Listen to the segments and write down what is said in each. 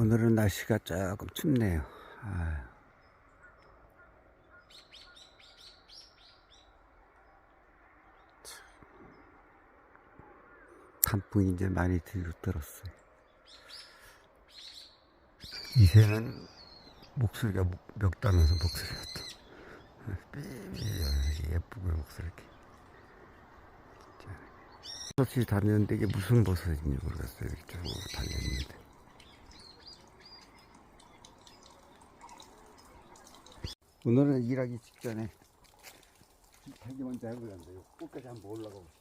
오늘은 날씨가 조금 춥네요. 아유. 참. 단풍이 이제 많이 들, 들었어요. 이새는 목소리가 멱다면서 목소리가 또 삐삐 예쁘고 목소리 이렇게 버섯이 다녔는데 이게 무슨 버섯인지 모르겠어요. 이렇게 쭉 달려있는데. 오늘은 일하기 직전에 자기 먼저 해보려는데 요 끝까지 한번 올라가 보시고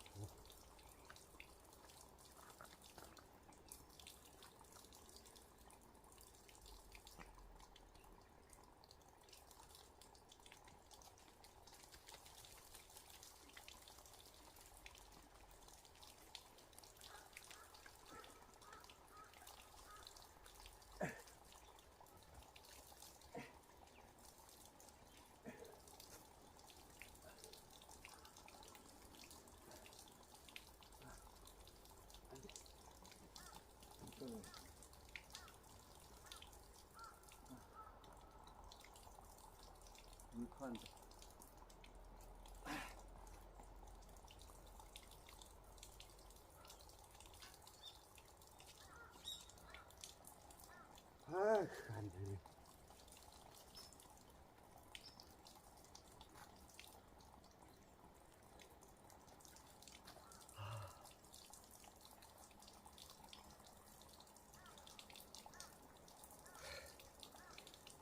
물판도 아, 안 되네.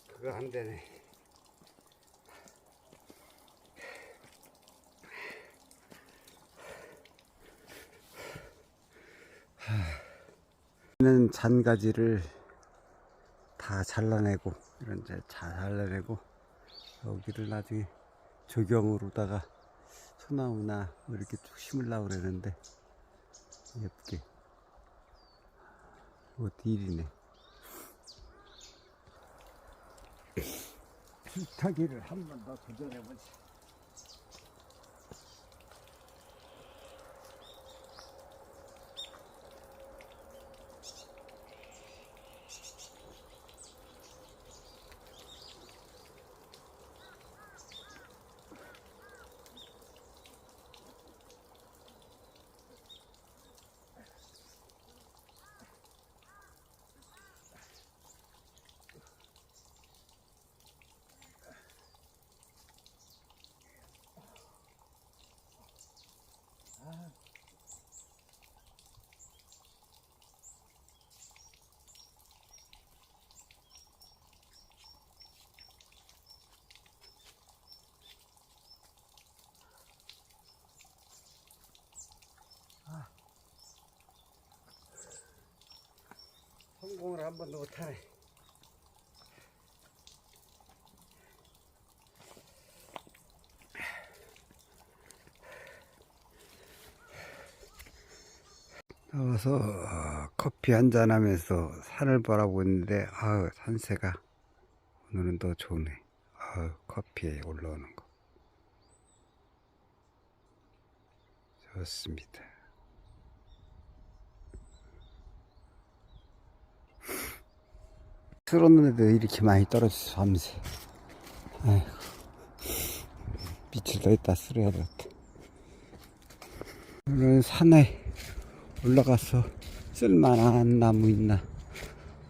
그거 안 되네. 는 잔가지를 다 잘라내고 이런 이제 잘 잘라내고 여기를 나중에 조경으로다가 소나무나 뭐 이렇게 쭉 심으려고 그러는데 예쁘게 이거 딜이네. 줄타기를 한 번 더 도전해보지 성공을 한 번도 못하네 나와서 어, 커피 한 잔 하면서 산을 바라보고 있는데 아우 산세가 오늘은 더 좋네. 아우 커피에 올라오는 거. 좋습니다 쓸었는데도 이렇게 많이 떨어져서 밤새. 아이고. 밑을 더 있다 쓸어야 되겠다 오늘은 산에 올라가서 쓸만한 나무 있나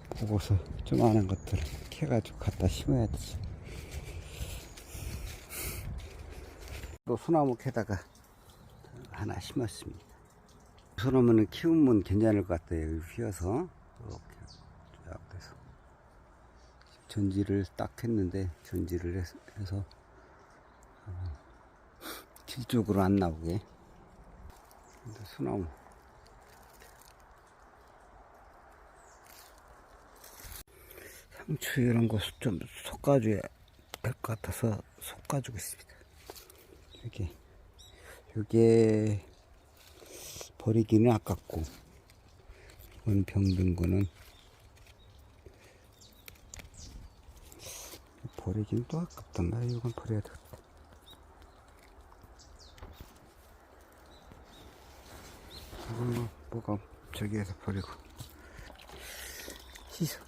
보고서 조그마한 것들 캐가지고 갖다 심어야 되지. 또 소나무 캐다가 하나 심었습니다. 소나무는 키우면 괜찮을 것 같아요. 휘어서 이렇게 전지를 딱 했는데 전지를 해서, 어, 길 쪽으로 안 나오게. 소나무. 상추 이런 거 좀 솎아줘야 될 것 같아서 솎아주고 있습니다. 이게. 이게 버리기는 아깝고 이건 병든 거는 버리긴 또 아깝단다 이건 버려야 되겠다 이건 뭐 뭐가 저기에서 버리고. 씻어.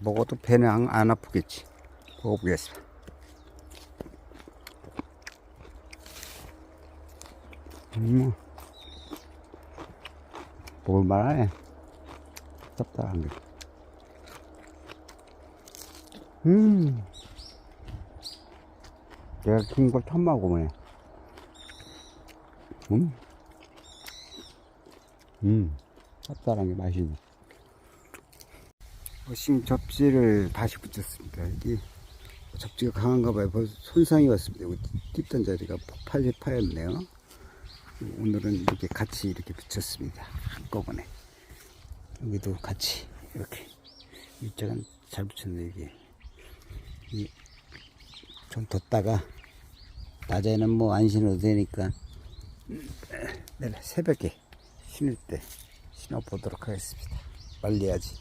먹어도 배는 안 아프겠지. 먹어보겠습니다. 음. 뭐. 먹을만하네. 쌉쌀한 게. 음, 내가 긴걸 처음 먹어보네. 음, 음, 쌉쌀한 게 맛있네. 어싱 접지를 다시 붙였습니다. 이게 접지가 강한가 봐요. 손상이 왔습니다. 여기 뜯던 자리가 폭발이 파였네요. 오늘은 이렇게 같이 이렇게 붙였습니다. 한꺼번에. 여기도 같이 이렇게. 이쪽은 잘 붙였네, 이게. 이, 좀 뒀다가, 낮에는 뭐 안 신어도 되니까, 내일 새벽에 신을 때 신어 보도록 하겠습니다. 빨리 해야지.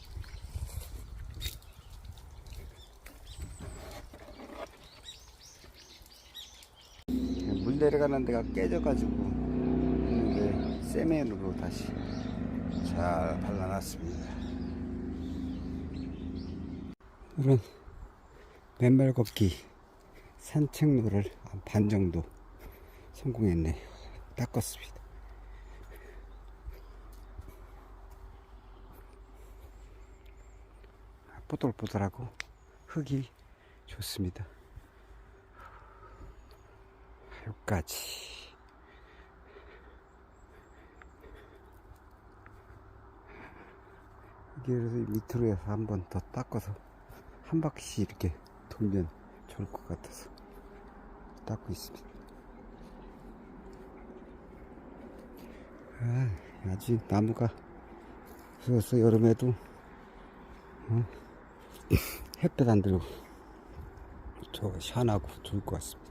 물 내려가는 데가 깨져가지고 세면으로 다시 잘 발라놨습니다. 오늘은 맨발 걷기 산책로를 한반 정도 성공했네요. 닦았습니다. 뽀들뽀들하고 흙이 좋습니다. 여기까지 이게 그래서 밑으로 해서 한 번 더 닦아서 한 바퀴씩 이렇게 돌면 좋을 것 같아서 닦고 있습니다. 아, 아직 나무가 그래서 여름에도 어, 햇볕 안 들고 저 시원하고 좋을 것 같습니다